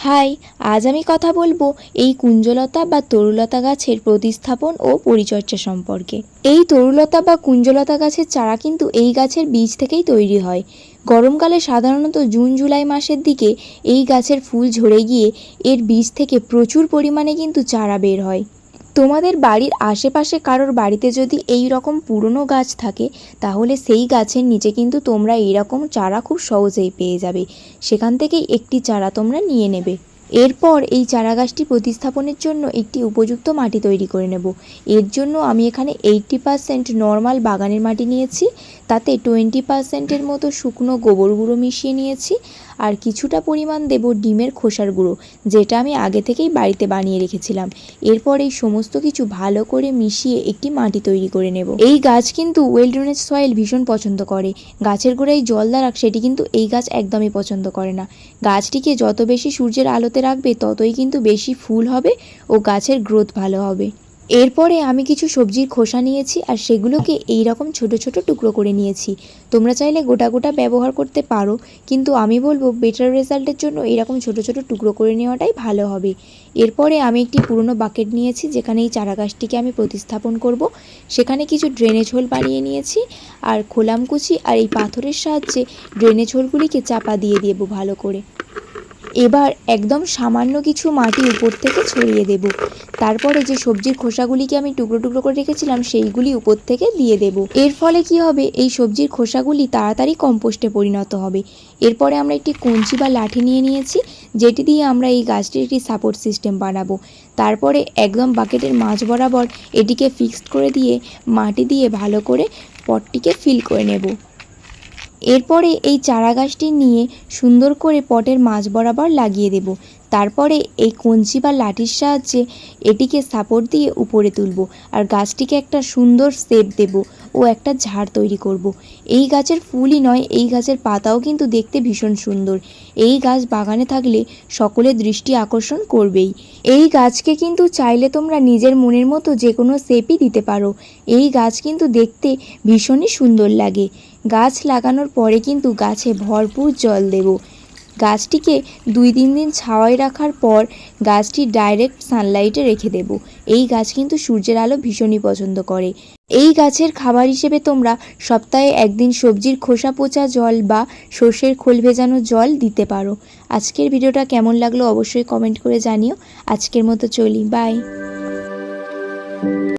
High, আজ আমি কথা বলব এই কুঞ্জলতা বা তরুলতা গাছের প্রতিস্থাপন ও পরিচর্যা সম্পর্কে। এই তরুলতা বা কুঞ্জলতা গাছের চারা কিন্তু এই গাছের বীজ থেকেই তৈরি হয়। গরমকালে সাধারণত জুন, জুলাই মাসের দিকে এই গাছের ফুল ঝরে গিয়ে এর বীজ থেকে প্রচুর পরিমাণে কিন্তু চারা বের হয়। তোমাদের বাড়ির আশেপাশে কারোর বাড়িতে যদি এই রকম পুরনো গাছ থাকে, তাহলে সেই গাছের নিচে কিন্তু তোমরা এইরকম চারা খুব সহজেই পেয়ে যাবে। সেখান থেকেই একটি চারা তোমরা নিয়ে নেবে। এরপর এই চারা গাছটি প্রতিস্থাপনের জন্য একটি উপযুক্ত মাটি তৈরি করে নেব। এর জন্য আমি এখানে এইটটি পারসেন্ট নর্মাল বাগানের মাটি নিয়েছি, তাতে টোয়েন্টি পারসেন্টের মতো শুকনো গোবর গুঁড়ো মিশিয়ে নিয়েছি, আর কিছুটা পরিমাণ দেব ডিমের খোসার গুঁড়ো, যেটা আমি আগে থেকেই বাড়িতে বানিয়ে রেখেছিলাম। এরপর এই সমস্ত কিছু ভালো করে মিশিয়ে একটি মাটি তৈরি করে নেব। এই গাছ কিন্তু ওয়েল ড্রেনেজ সয়েল ভীষণ পছন্দ করে। গাছের গোড়ায় জল দাঁড়াক, সেটি কিন্তু এই গাছ একদমই পছন্দ করে না। গাছটিকে যত বেশি সূর্যের আলোতে রাখবে ততই কিন্তু বেশি ফুল হবে ও গাছের গ্রোথ ভালো হবে। এরপরে আমি কিছু সবজির খোসা নিয়েছি আর সেগুলোকে এই রকম ছোট ছোট টুকরো করে নিয়েছি। তোমরা চাইলে গোটা গোটা ব্যবহার করতে পারো, কিন্তু আমি বলব বেটার রেজাল্টের জন্য এরকম ছোট ছোট টুকরো করে নেওয়াটাই ভালো হবে। এরপরে আমি একটি পুরনো বাকেট নিয়েছি, যেখানে এই চারা গাছটিকে আমি প্রতিস্থাপন করব। সেখানে কিছু ড্রেনেজ হোল বানিয়ে নিয়েছি আর খোলামকুচি আর এই পাথরের সাহায্যে ড্রেনেজ হোলগুলিকে চাপা দিয়ে দেবো ভালো করে। এবার একদম সামান্য কিছু মাটি উপর থেকে ছড়িয়ে দেব। তারপরে যে সবজির খোসাগুলিকে আমি টুকরো টুকরো করে রেখেছিলাম, সেইগুলি উপর থেকে দিয়ে দেব। এর ফলে কি হবে? এই সবজির খোসাগুলি তাড়াতাড়ি কম্পোস্টে পরিণত হবে। এরপরে আমরা একটি কঞ্চি বা লাঠি নিয়ে নিয়েছি, যেটি দিয়ে আমরা এই গাছটির একটি সাপোর্ট সিস্টেম বানাবো। তারপরে একদম বাকেটের মাঝ বরাবর এটিকে ফিক্সড করে দিয়ে মাটি দিয়ে ভালো করে পটটিকে ফিল করে নেব। এরপরে এই চারা গাছটি নিয়ে সুন্দর করে পটের মাঝ বরাবর লাগিয়ে দেব। তারপরে এই কঞ্চি বা লাঠির সাহায্যে এটিকে সাপোর্ট দিয়ে উপরে তুলব আর গাছটিকে একটা সুন্দর শেপ দেব ও একটা ঝাড় তৈরি করব। এই গাছের ফুলই নয়, এই গাছের পাতাও কিন্তু দেখতে ভীষণ সুন্দর। এই গাছ বাগানে থাকলে সকলের দৃষ্টি আকর্ষণ করবেই। এই গাছকে কিন্তু চাইলে তোমরা নিজের মনের মতো যে কোনো শেপই দিতে পারো। এই গাছ কিন্তু দেখতে ভীষণই সুন্দর লাগে। গাছ লাগানোর পরে কিন্তু গাছে ভরপুর জল দেব। গাছটিকে দুই তিন দিন ছাওয়ায় রাখার পর গাছটি ডাইরেক্ট সানলাইটে রেখে দেব। এই গাছ কিন্তু সূর্যের আলো ভীষণই পছন্দ করে। এই গাছের খাবার হিসেবে তোমরা সপ্তাহে একদিন সবজির খোসা পচা জল বা সর্ষের খোল ভেজানো জল দিতে পারো। আজকের ভিডিওটা কেমন লাগল অবশ্যই কমেন্ট করে জানিও। আজকের মতো চলি, বাই।